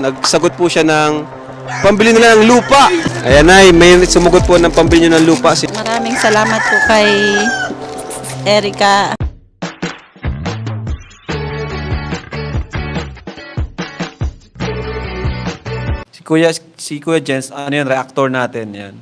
Nagsagot po siya ng pambili nila ng lupa. Ayan ay, may sumugot po ng pambili nyo ng lupa. Si Maraming salamat po kay Erica. Si Kuya, si Kuya Jens, ano yan, reactor natin yan.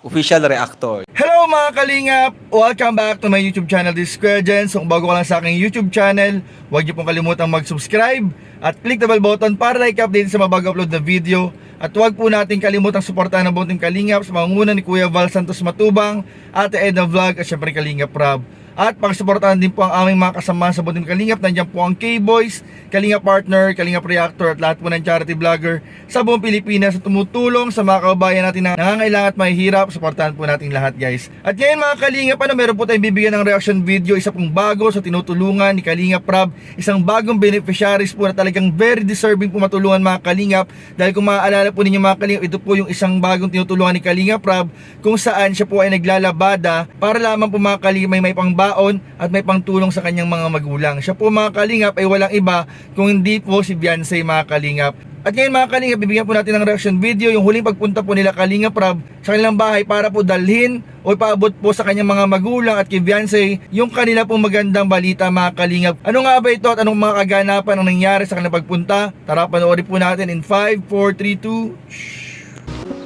Official reactor. Hello mga kalingap! Welcome back to my YouTube channel, is Kuya Jen. So kung bago ka lang sa aking YouTube channel, huwag niyo pong kalimutang mag-subscribe at click the bell button para like-update sa mga bago upload na video. At huwag po natin kalimutang suportahan ang team Kalingap sa manguna ni Kuya Val Santos Matubang, Ate Edna Vlog at syempre Kalingap Rob. At pakisuportahan din po ang aming mga kasama sa Butim Kalingap. Nandiyan po ang K-Boys, Kalingap Partner, Kalingap Reactor at lahat po ng charity vlogger sa buong Pilipinas na tumutulong sa mga kababayan natin na nangangailangan at mahihirap. Suportahan po natin lahat guys. At ngayon mga Kalingap, ano, meron po tayong bibigyan ng reaction video. Isa pong bago sa tinutulungan ni Kalingap Rob. Isang bagong beneficiaries po na talagang very deserving po matulungan mga Kalingap. Dahil kung maaalala po ninyo mga Kalingap, ito po yung isang bagong tinutulungan ni Kalingap Rob kung saan siya po ay naglalabada para lamang po mga Kalingap may may pangbaon at may pangtulong sa kanyang mga magulang. Siya po mga Kalingap ay walang iba kung hindi po si Beyonce mga Kalingap. At ngayon mga Kalingap, bibigyan po natin ng reaction video yung huling pagpunta po nila Kalingap Rob sa kanilang bahay para po dalhin o ipaabot po sa kanyang mga magulang at kay Beyonce yung kanila pong magandang balita mga Kalingap. Ano nga ba ito at anong mga kaganapan ang nangyari sa kanilang pagpunta? Tara panoorin po natin in 5, 4, 3, 2,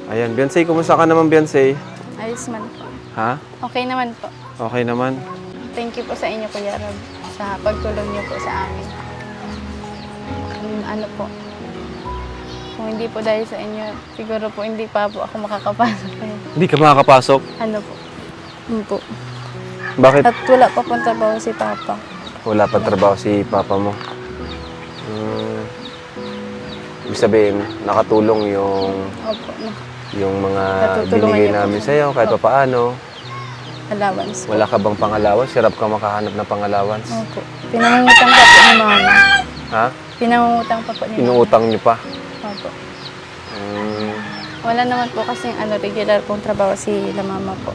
Ayan, Beyonce, kumusta ka naman Beyonce? Ayos man po. Ha? Okay naman po. Okay naman. Thank you po sa inyo, Kuya Rob, sa pagtulong niyo po sa amin. Mm, ano po, kung hindi po dahil sa inyo, siguro po hindi pa po ako makakapasok. Hindi ka makakapasok. Ano po? Yun po. Bakit? At wala pa pong trabaho si Papa. Wala pa trabaho si papa mo. Hmm. Ibig sabihin, nakatulong yung Opo, no. yung mga Natutulungan binigay niyo po. namin sa'yo kahit pa paano. Allowance po. Wala ka bang pangalawas? Hirap ka makahanap ng pangalawas. Opo. Pinangungutang pa po ni Mama. Ha? Pinangungutang pa po ni Mama. Inuutang niyo pa. Opo. Hmm. Wala naman po kasi ano, regular pong trabaho si la mama po.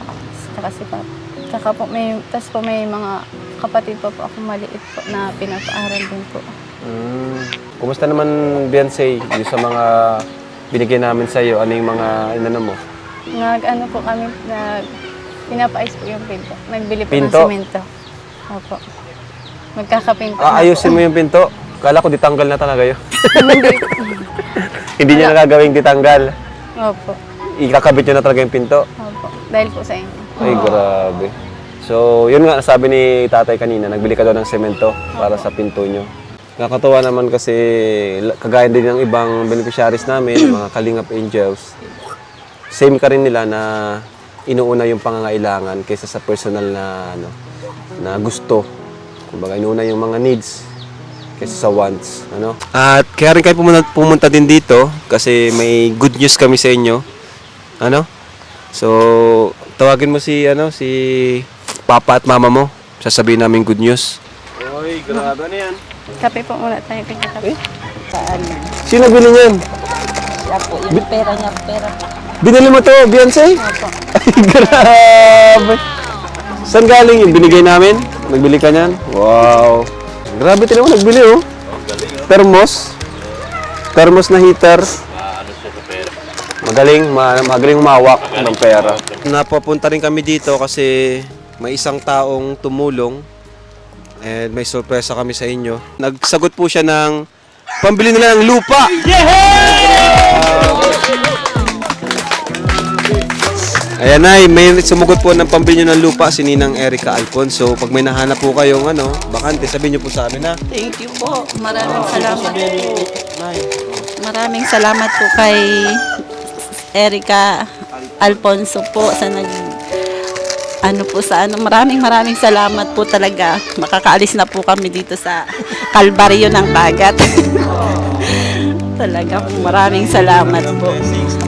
Tsaka si papa. Tsaka po may, tas po may mga kapatid pa po ako maliit po na pinapaaral din po. Hmm. Kumusta naman, Beyonce, yung sa mga binigay namin sa'yo? Ano yung mga inano mo? Nag ano po kami, nag pinapais po yung pinto. Nagbili po Pinto? ng simento. Opo. Magkakapinto. Ah, na po. ayusin mo yung pinto. Kala ko ditanggal na talaga yun. Hindi. Hindi niya nagagawing ditanggal. Opo. Ikakabit niyo na talaga yung pinto. Opo. Dahil po sa inyo. Ay, grabe. So, yun nga, sabi ni tatay kanina, nagbili ka daw ng semento para sa pinto nyo. Nakakatawa naman kasi la- kagaya din ng ibang beneficiaries namin, mga Kalingap Angels. Same ka rin nila na inuuna yung pangangailangan kaysa sa personal na ano na gusto. Kumbaga inuuna yung mga needs kaysa sa wants, ano? At kaya rin kayo pumunta, pumunta din dito kasi may good news kami sa inyo. Ano? So, tawagin mo si ano si papa at mama mo. Sasabihin namin good news. Oy, grabe na yan. Kape po muna tayo. Pagkakape. Saan? Sino bili niyan? Siya po, yung pera niya, pera po. Binili mo to, Beyonce? Opo. Ay, grabe. Saan galing yung binigay namin? Nagbili ka niyan? Wow. Grabe, tinan mo, nagbili oh. Thermos. Thermos na heater. Magaling, ma magaling humawak ng pera. Napapunta rin kami dito kasi may isang taong tumulong and may sorpresa kami sa inyo. Nagsagot po siya ng pambili nila ng lupa. Ayan ay, may sumugot po ng pambili ng lupa si Ninang Erica Alfonso. Pag may nahanap po kayong ano, bakante, sabihin nyo po sa amin ha. Thank you po. Maraming salamat po. Maraming salamat po kay Erica Alfonso po sa nag ano po sa ano maraming maraming salamat po talaga makakaalis na po kami dito sa Kalbaryo ng Bagat talaga po maraming salamat po.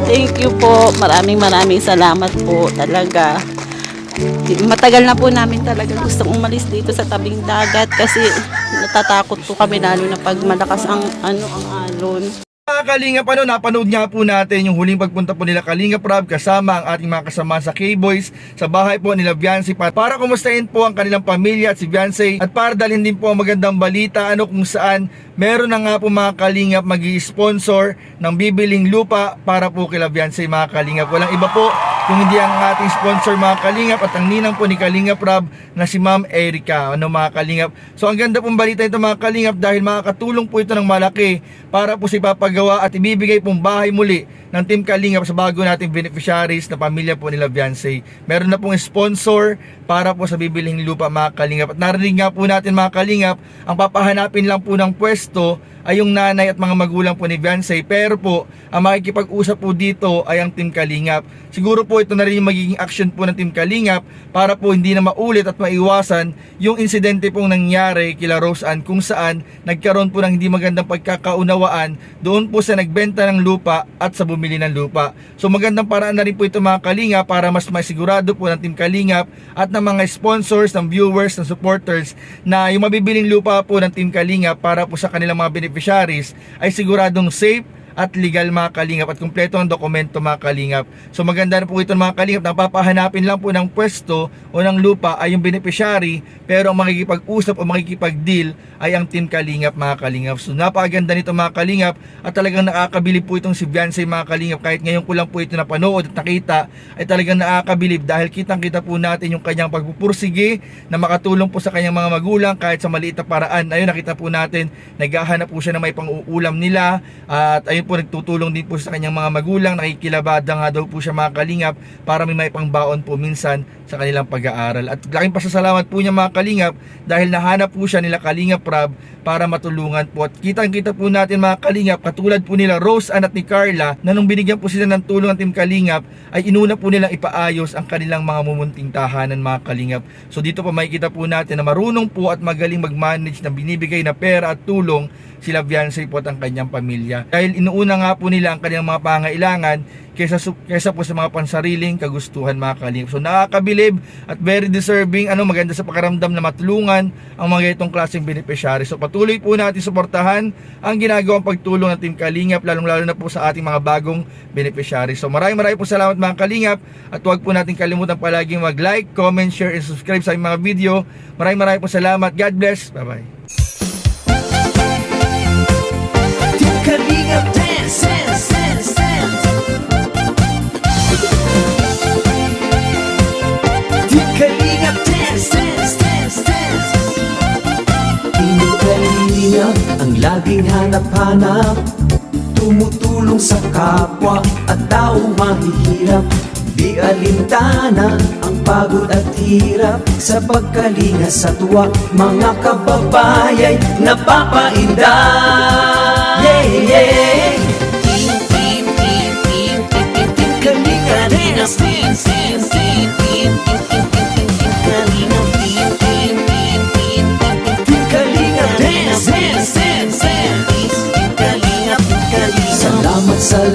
Thank you po. Maraming maraming salamat po talaga. Matagal na po namin talaga gustong umalis dito sa tabing dagat kasi natatakot po kami lalo na pag malakas ang ano ang alon. Mga Kalingap, ano, napanood nga po natin yung huling pagpunta po nila Kalingap Rob kasama ang ating mga kasama sa K-Boys sa bahay po nila Viancy para, para kumustahin po ang kanilang pamilya at si Viancy. At para dalhin din po ang magandang balita ano kung saan meron na nga po mga Kalingap mag sponsor ng bibiling lupa para po kila Viancy mga Kalingap. Walang iba po kung hindi ang ating sponsor mga Kalingap at ang ninang po ni Kalingap Rob na si Ma'am Erica ano mga Kalingap. So ang ganda pong balita ito mga Kalingap dahil makakatulong po ito ng malaki para po sa ipapagawa at ibibigay pong bahay muli ng Team Kalingap sa bago nating beneficiaries na pamilya po nila Beyonce. Meron na pong sponsor para po sa bibiling lupa mga Kalingap. At narinig nga po natin mga Kalingap, ang papahanapin lang po ng pwesto ay yung nanay at mga magulang po ni Beyonce. Pero po, ang makikipag-usap po dito ay ang Team Kalingap. Siguro po ito na rin yung magiging action po ng Team Kalingap para po hindi na maulit at maiwasan yung insidente pong nangyari kila Rose kung saan nagkaroon po ng hindi magandang pagkakaunawaan doon po sa nagbenta ng lupa at sa bumili ng lupa. So magandang paraan na rin po ito mga Kalingap para mas masigurado po ng Team Kalingap at ng mga sponsors, ng viewers, ng supporters na yung mabibiling lupa po ng Team Kalingap para po sa kanilang mga beneficiaries ay siguradong safe at legal mga kalingap at kumpleto ang dokumento mga kalingap. So maganda na po ito mga kalingap na papahanapin lang po ng pwesto o ng lupa ay yung beneficiary pero ang makikipag-usap o makikipag-deal ay ang team kalingap mga kalingap. So napakaganda nito mga kalingap at talagang nakakabilib po itong si Beyonce mga kalingap kahit ngayon ko lang po ito napanood at nakita ay talagang nakakabilib dahil kitang kita po natin yung kanyang pagpupursige na makatulong po sa kanyang mga magulang kahit sa maliit na paraan. Ayun nakita po natin naghahanap po siya ng may pang-uulam nila at ayun po nagtutulong din po sa kanyang mga magulang. Nakikilabada nga daw po siya mga kalingap para may may pangbaon po minsan sa kanilang pag-aaral. At laking pasasalamat po niya mga kalingap dahil nahanap po siya nila kalingap Rab para matulungan po. At kitang kita po natin mga kalingap katulad po nila Rose Ann at ni Carla na nung binigyan po sila ng tulong ng Team Kalingap ay inuna po nilang ipaayos ang kanilang mga mumunting tahanan mga kalingap. So dito pa makikita po natin na marunong po at magaling mag-manage ng binibigay na pera at tulong sila Beyonce po at ang kanyang pamilya. Dahil inuuna nga po nila ang kanyang mga pangailangan kaysa, kaysa po sa mga pansariling kagustuhan mga kalingap. So nakakabilib at very deserving, ano maganda sa pakaramdam na matulungan ang mga itong klaseng beneficiary. So patuloy po natin suportahan ang ginagawang pagtulong ng Team Kalingap, lalong lalo na po sa ating mga bagong beneficiary. So maraming maraming po salamat mga Kalingap at huwag po natin kalimutan palaging mag-like, comment, share, and subscribe sa aming mga video. Maraming maraming po salamat. God bless. Bye-bye. Hanap-hanap Tumutulong sa kapwa at taong mahihirap Di alintana ang pagod at hirap Sa pagkalinga sa tuwa Mga kababayay napapainda Yeah, yeah Team, team, team, team, team, team, team Kalinga dance, dance, dance, team, team, team, team, team, team,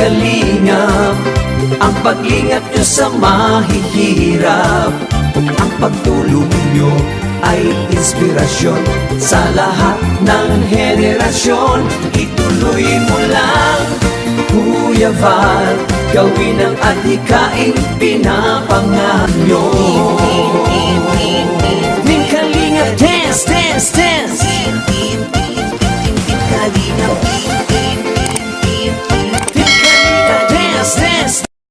Kalingap Ang paglingap nyo sa mahihirap Ang pagtulong nyo ay inspirasyon sa lahat ng henerasyon. Ituloy mo lang, Kuya Val, gawin ang adhikain pinapangarap nyo. Minkalinga, dance, dance, dance! Minkalinga, dance!